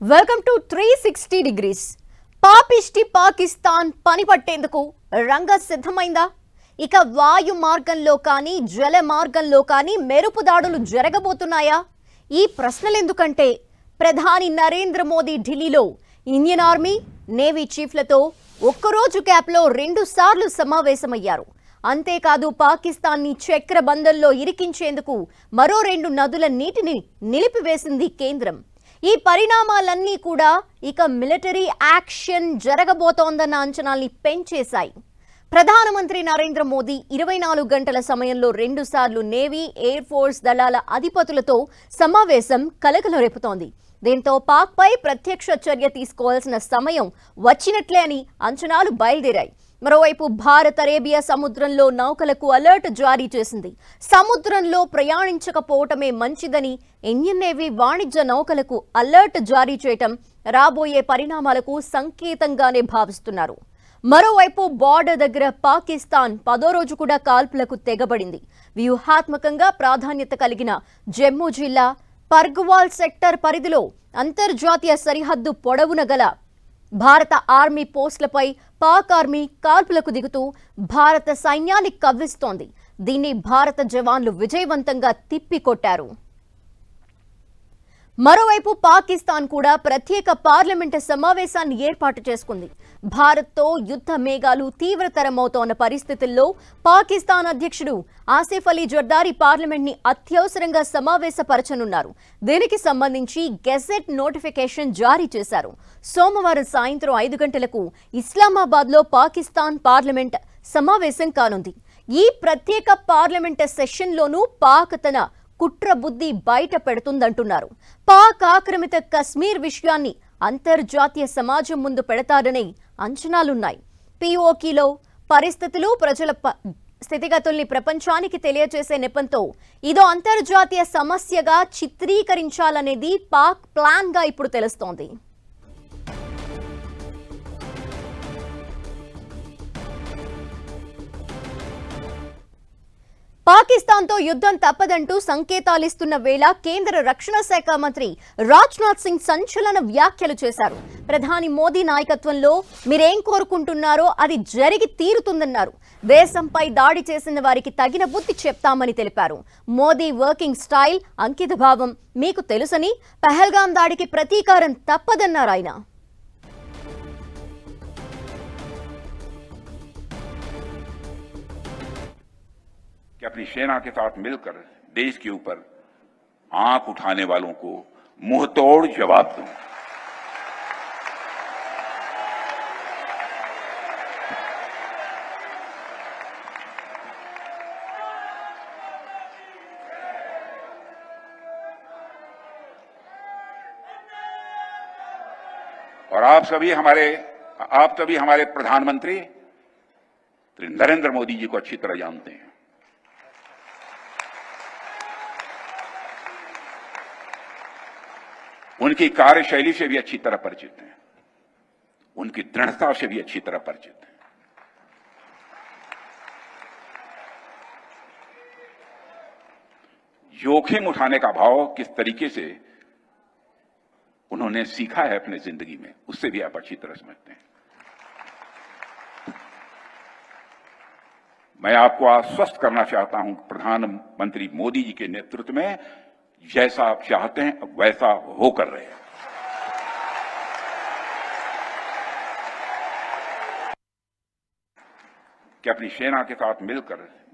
Welcome to three sixty degrees పాపిష్టి పాకిస్తాన్ పని పట్టేందుకు రంగ సిద్ధమైందా? ఇక వాయు మార్గంలో కానీ జల మార్గంలో కానీ మెరుపు దాడులు జరగబోతున్నాయా? ఈ ప్రశ్నలు ఎందుకంటే ప్రధాని నరేంద్ర మోదీ ఢిల్లీలో ఇండియన్ ఆర్మీ నేవీ చీఫ్లతో ఒక్కరోజు క్యాప్లో రెండు సార్లు సమావేశమయ్యారు. అంతేకాదు పాకిస్తాన్ని చక్రబంధంలో ఇరికించేందుకు మరో రెండు నదుల నీటిని నిలిపివేసింది కేంద్రం. ఈ పరిణామాలన్నీ కూడా ఇక మిలిటరీ యాక్షన్ జరగబోతోందన్న అంచనాల్ని పెంచేశాయి. ప్రధానమంత్రి నరేంద్ర మోదీ ఇరవై నాలుగు గంటల సమయంలో రెండుసార్లు నేవీ ఎయిర్ ఫోర్స్ దళాల అధిపతులతో సమావేశం కలకలం రేపుతోంది దీంతో పాక్పై ప్రత్యక్ష చర్య తీసుకోవాల్సిన సమయం వచ్చినట్లే అని అంచనాలు బయలుదేరాయి. మరోవైపు భారత్ అరేబియా సముద్రంలో నౌకలకు అలర్ట్ జారీ చేసింది. సముద్రంలో ప్రయాణించకపోవటమే మంచిదని ఇండియన్ నేవీ వాణిజ్య నౌకలకు అలర్ట్ జారీ చేయటం రాబోయే పరిణామాలకు సంకేతంగానే భావిస్తున్నారు. మరోవైపు బార్డర్ దగ్గర పాకిస్తాన్ పదో రోజు కూడా కాల్పులకు తెగబడింది. వ్యూహాత్మకంగా ప్రాధాన్యత కలిగిన జమ్మూ జిల్లా పర్గువాల్ సెక్టర్ పరిధిలో అంతర్జాతీయ సరిహద్దు పొడవున గల భారత ఆర్మీ పోస్టులపై పాక్ ఆర్మీ కాల్పులకు దిగుతూ భారత సైన్యాన్ని కవ్విస్తోంది. దీన్ని భారత జవాన్లు విజయవంతంగా తిప్పికొట్టారు. మరోవైపు పాకిస్తాన్ కూడా ప్రత్యేక పార్లమెంటు సమావేశాన్ని ఏర్పాటు చేసుకుంది. భారత్తో యుద్ధ మేఘాలు తీవ్రతరమవుతోన్న పరిస్థితుల్లో పాకిస్తాన్ అధ్యక్షుడు ఆసిఫ్ అలీ జర్దారి పార్లమెంట్ని అత్యవసరంగా సమావేశపరచనున్నారు. దీనికి సంబంధించి గెజెట్ నోటిఫికేషన్ జారీ చేశారు. సోమవారం సాయంత్రం ఐదు గంటలకు ఇస్లామాబాద్లో పాకిస్తాన్ పార్లమెంట్ సమావేశం కానుంది. ఈ ప్రత్యేక పార్లమెంట్ సెషన్లోనూ పాక్ తన కుట్ర బుద్ధి బయట పెడుతుందంటున్నారు. పాక్ ఆక్రమిత కశ్మీర్ విషయాన్ని అంతర్జాతీయ సమాజం ముందు పెడతారనే అంచనాలున్నాయి. పిఓకిలో పరిస్థితులు ప్రజల ప- స్థితిగతుల్ని ప్రపంచానికి తెలియజేసే నెపంతో ఇదో అంతర్జాతీయ సమస్యగా చిత్రీకరించాలనేది పాక్ ప్లాన్గా ఇప్పుడు తెలుస్తోంది. పాకిస్తాన్తో యుద్ధం తప్పదంటూ సంకేతాలిస్తున్న వేళ కేంద్ర రక్షణ శాఖ మంత్రి రాజ్నాథ్ సింగ్ సంచలన వ్యాఖ్యలు చేశారు. ప్రధాని మోదీ నాయకత్వంలో మీరేం కోరుకుంటున్నారో అది జరిగి తీరుతుందన్నారు. దేశంపై దాడి చేసిన వారికి తగిన బుద్ధి చెప్తామని తెలిపారు. మోదీ వర్కింగ్ స్టైల్ అంకితభావం మీకు తెలుసని పహల్గాం దాడికి ప్రతీకారం తప్పదన్నారు ఆయన. कि अपनी सेना के साथ मिलकर देश के ऊपर आँख उठाने वालों को मुंहतोड़ जवाब दूँ। और आप सभी हमारे, आप सभी हमारे प्रधानमंत्री श्री नरेंद्र मोदी जी को अच्छी तरह जानते हैं। उनकी कार्यशैली से भी अच्छी तरह परिचित हैं। उनकी दृढ़ता से भी अच्छी तरह परिचित हैं। जोखिम उठाने का भाव किस तरीके से उन्होंने सीखा है अपने ज़िंदगी में, उससे भी आप अच्छी तरह समझते हैं। मैं आपको आश्वस्त करना चाहता हूँ, प्रधानमंत्री मोदी जी के नेतृत्व में जैसा आप चाहते हैं वैसा हो कर रहे हैं। कि अपनी सेना के साथ मिलकर